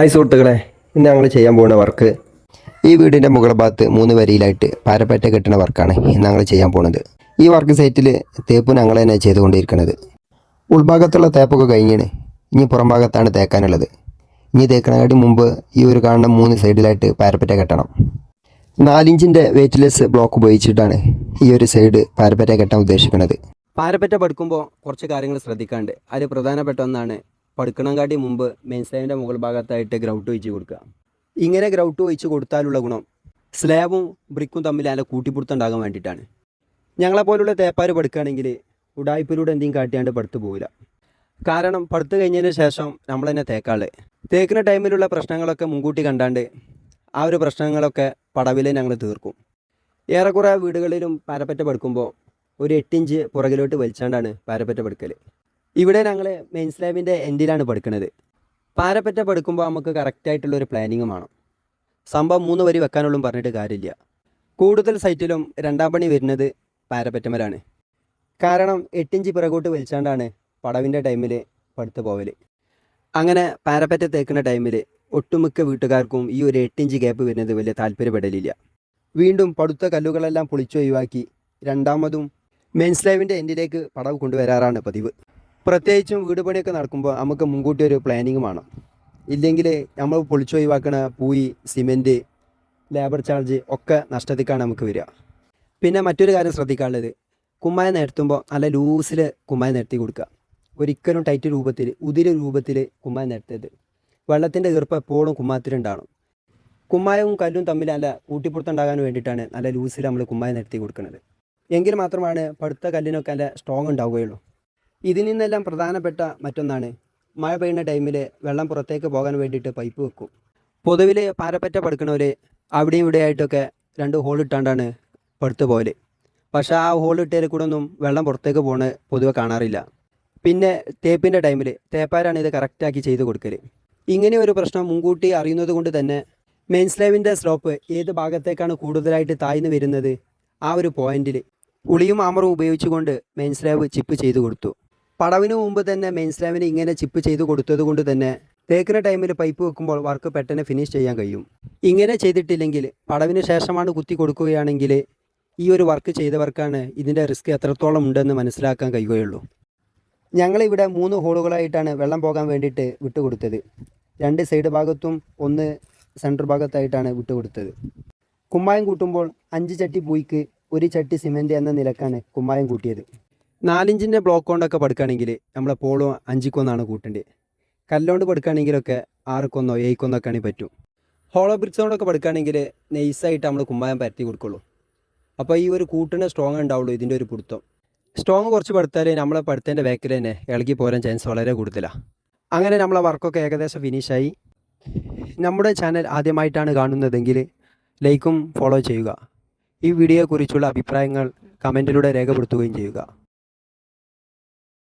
Hi സുഹൃത്തുക്കളെ ഇന്ന് ഞങ്ങൾ ചെയ്യാൻ പോകുന്ന വർക്ക് ഈ വീടിന്റെ മുകൾ ഭാഗത്ത് മൂന്ന് വരിയിലായിട്ട് പാരപ്പറ്റ കെട്ടുന്ന വർക്കാണ് ഇന്ന് ഞങ്ങൾ ചെയ്യാൻ പോകുന്നത്. ഈ വർക്ക് സൈറ്റിൽ തേപ്പ് ഞങ്ങൾ തന്നെ ചെയ്തുകൊണ്ടിരിക്കുന്നത്. ഉൾഭാഗത്തുള്ള തേപ്പൊക്കെ കഴിഞ്ഞാണ്. ഇനി പുറം ഭാഗത്താണ് തേക്കാനുള്ളത്. ഇനി തേക്കണതിന് മുമ്പ് ഈ ഒരു കാണുന്ന മൂന്ന് സൈഡിലായിട്ട് പാരപ്പറ്റ കെട്ടണം. നാലിഞ്ചിന്റെ വെയിറ്റ്ലെസ് ബ്ലോക്ക് ഉപയോഗിച്ചിട്ടാണ് ഈ ഒരു സൈഡ് പാരപ്പറ്റ കെട്ടാൻ ഉദ്ദേശിക്കുന്നത്. പാരപ്പറ്റ പടുക്കുമ്പോൾ കുറച്ച് കാര്യങ്ങൾ ശ്രദ്ധിക്കാണ്ട്. അതിൽ പ്രധാനപ്പെട്ട ഒന്നാണ് പടുക്കണങ്കാട്ടി മുമ്പ് മെയിൻ സ്ലാബിന്റെ മുകൾ ഭാഗത്തായിട്ട് ഗ്രൗട്ട് ഒഴിച്ച് കൊടുക്കുക. ഇങ്ങനെ ഗ്രൗട്ട് ഒഴിച്ച് കൊടുത്താലുള്ള ഗുണം സ്ലാബും ബ്രിക്കും തമ്മിൽ അതിന്റെ കൂട്ടിപ്പിടുത്തം വേണ്ടിയിട്ടാണ്. ഞങ്ങളെപ്പോലുള്ള തേപ്പാർ പടുക്കുകയാണെങ്കിൽ ഉടായ്പയിലൂടെ എന്തെങ്കിലും കാട്ടിയാണ്ട് പടുത്ത് പോകില്ല കാരണം പടുത്തു കഴിഞ്ഞതിന് ശേഷം നമ്മൾ തന്നെ തേക്കാൾ. തേക്കുന്ന ടൈമിലുള്ള പ്രശ്നങ്ങളൊക്കെ മുൻകൂട്ടി കണ്ടാണ്ട് ആ ഒരു പ്രശ്നങ്ങളൊക്കെ പടവിൽ ഞങ്ങൾ തീർക്കും. ഏറെക്കുറെ വീടുകളിലും പാരപ്പറ്റ പടുക്കുമ്പോൾ ഒരു എട്ടിഞ്ച് പുറകിലോട്ട് വലിച്ചാണ്ടാണ് പാരപ്പറ്റ പടുക്കൽ ഇവിടെ ഞങ്ങൾ മെയിൻസ് ലാബിന്റെ എൻഡിലാണ് പഠിക്കുന്നത് പാരപ്പറ്റ പഠിക്കുമ്പോൾ നമുക്ക് കറക്റ്റായിട്ടുള്ള ഒരു വേണം. സംഭവം മൂന്ന് വരി വെക്കാനുള്ളും പറഞ്ഞിട്ട് കാര്യമില്ല. കൂടുതൽ സൈറ്റിലും രണ്ടാം പണി വരുന്നത് പാരപ്പറ്റമലാണ് കാരണം എട്ടിഞ്ച് പിറകോട്ട് വലിച്ചാണ്ടാണ് പടവിന്റെ ടൈമിൽ പടുത്ത് പോവൽ അങ്ങനെ പാരപ്പറ്റ തേക്കുന്ന ടൈമിൽ ഒട്ടുമിക്ക വീട്ടുകാർക്കും ഈ ഒരു എട്ടിഞ്ച് ഗ്യാപ്പ് വരുന്നത് വലിയ താല്പര്യപ്പെടലില്ല. വീണ്ടും പടുത്ത കല്ലുകളെല്ലാം പൊളിച്ചു ഒഴിവാക്കി രണ്ടാമതും മെയിൻസ് ലൈവിന്റെ എൻഡിലേക്ക് പടവ് കൊണ്ടുവരാറാണ് പതിവ്. പ്രത്യേകിച്ചും വീട് പണിയൊക്കെ നടക്കുമ്പോൾ നമുക്ക് മുൻകൂട്ടി ഒരു പ്ലാനിങ് വേണം. ഇല്ലെങ്കിൽ നമ്മൾ പൊളിച്ചു ഒഴിവാക്കണ പൂയി സിമെന്റ് ലേബർ ചാർജ് ഒക്കെ നഷ്ടത്തിക്കാണ് നമുക്ക് വരിക. പിന്നെ മറ്റൊരു കാര്യം ശ്രദ്ധിക്കാനുള്ളത്. കുമ്മായ നിരത്തുമ്പോൾ നല്ല ലൂസിൽ കുമ്മായ നിരത്തി കൊടുക്കുക. ഒരിക്കലും ടൈറ്റ് രൂപത്തിൽ ഉതിര രൂപത്തിൽ കുമ്മായ നിരത്തരുത്. വെള്ളത്തിന്റെ ഈർപ്പം എപ്പോഴും കുമ്മാത്തിലുണ്ടാണ് കുമ്മായവും കല്ലും തമ്മിൽ നല്ല കൂട്ടിപ്പുറത്തുണ്ടാകാൻ വേണ്ടിയിട്ടാണ് നല്ല ലൂസിൽ നമ്മൾ കുമ്മായ നിരത്തി കൊടുക്കുന്നത് എങ്കിൽ മാത്രമാണ് പടുത്ത കല്ലിനൊക്കെ നല്ല സ്ട്രോങ് ഉണ്ടാവുകയുള്ളൂ. ഇതിൽ നിന്നെല്ലാം പ്രധാനപ്പെട്ട മറ്റൊന്നാണ്. മഴ പെയ്യുന്ന ടൈമിൽ വെള്ളം പുറത്തേക്ക് പോകാൻ വേണ്ടിയിട്ട് പൈപ്പ് വെക്കും. പൊതുവിൽ പാരപ്പറ്റ പടുക്കണവർ അവിടെയും ഇവിടെ ആയിട്ടൊക്കെ രണ്ട് ഹോൾ ഇട്ടാണ്ടാണ് പടുത്തു പോയത് പക്ഷേ ആ ഹോൾ ഇട്ടതിൽ കൂടെ ഒന്നും വെള്ളം പുറത്തേക്ക് പോകണ പൊതുവെ കാണാറില്ല. പിന്നെ തേപ്പിന്റെ ടൈമിൽ തേപ്പാരാണ് ഇത് കറക്റ്റാക്കി ചെയ്ത് കൊടുക്കൽ ഇങ്ങനെ ഒരു പ്രശ്നം മുൻകൂട്ടി അറിയുന്നത് കൊണ്ട് തന്നെ മെയിൻ സ്ലാബിന്റെ സ്ലോപ്പ് ഏത് ഭാഗത്തേക്കാണ് കൂടുതലായിട്ട് താഴ്ന്നു വരുന്നത് ആ ഒരു പോയിന്റിൽ ഉളിയും ആമറും ഉപയോഗിച്ചുകൊണ്ട് മെയിൻ സ്ലേവ് ചിപ്പ് ചെയ്ത് കൊടുത്തു. പടവിന് മുമ്പ് തന്നെ മെയിൻ സ്ലാബിന് ഇങ്ങനെ ചിപ്പ് ചെയ്ത് കൊടുത്തത് കൊണ്ട് തന്നെ തേക്കുന്ന ടൈമിൽ പൈപ്പ് വെക്കുമ്പോൾ വർക്ക് പെട്ടെന്ന് ഫിനിഷ് ചെയ്യാൻ കഴിയും. ഇങ്ങനെ ചെയ്തിട്ടില്ലെങ്കിൽ പടവിന് ശേഷമാണ് കുത്തി കൊടുക്കുകയാണെങ്കിൽ ഈ ഒരു വർക്ക് ചെയ്തവർക്കാണ് ഇതിന്റെ റിസ്ക് എത്രത്തോളം ഉണ്ടെന്ന് മനസ്സിലാക്കാൻ കഴിയുകയുള്ളൂ. ഞങ്ങളിവിടെ മൂന്ന് ഹോളുകളായിട്ടാണ് വെള്ളം പോകാൻ വേണ്ടിയിട്ട് വിട്ടുകൊടുത്തത്. രണ്ട് സൈഡ് ഭാഗത്തും ഒന്ന് സെന്റർ ഭാഗത്തായിട്ടാണ് വിട്ടുകൊടുത്തത്. കുമ്മായം കൂട്ടുമ്പോൾ അഞ്ച് ചട്ടി പൂയ്ക്ക് ഒരു ചട്ടി സിമെന്റ് എന്ന നിലക്കാണ് കുമ്മായം കൂട്ടിയത്. നാലിഞ്ചിന്റെ ബ്ലോക്ക് കൊണ്ടൊക്കെ പടുക്കുകയാണെങ്കിൽ നമ്മളെ പോളോ അഞ്ചിക്കൊന്നാണ് കൂട്ടേണ്ടത്. കല്ലുകൊണ്ട് പടുക്കുകയാണെങ്കിലൊക്കെ ആറുക്കൊന്നോ ഏയ്ക്കൊന്നൊക്കെ ഒക്കെയാണെങ്കിൽ പറ്റും. ഹോളോ ബ്രിക്സ് കൊണ്ടൊക്കെ പടുക്കുകയാണെങ്കിൽ നെയ്സായിട്ട് നമ്മൾ കുമ്പായം പരത്തി കൊടുക്കുള്ളൂ. അപ്പോൾ ഈ ഒരു കൂട്ടിന് സ്ട്രോങ് ഉണ്ടാവുള്ളൂ ഇതിന്റെ ഒരു പിടുത്തം. സ്ട്രോങ് കുറച്ച് പടുത്താൽ നമ്മളെ പടുത്തതിന്റെ ബാക്കിൽ തന്നെ ഇളകി പോരാൻ ചാൻസ് വളരെ കൂടുതലാണ് അങ്ങനെ നമ്മളെ വർക്കൊക്കെ ഏകദേശം ഫിനിഷായി നമ്മുടെ ചാനൽ ആദ്യമായിട്ടാണ് കാണുന്നതെങ്കിൽ ലൈക്കും ഫോളോ ചെയ്യുക. ഈ വീഡിയോയെക്കുറിച്ചുള്ള അഭിപ്രായങ്ങൾ കമന്റിലൂടെ രേഖപ്പെടുത്തുകയും ചെയ്യുക.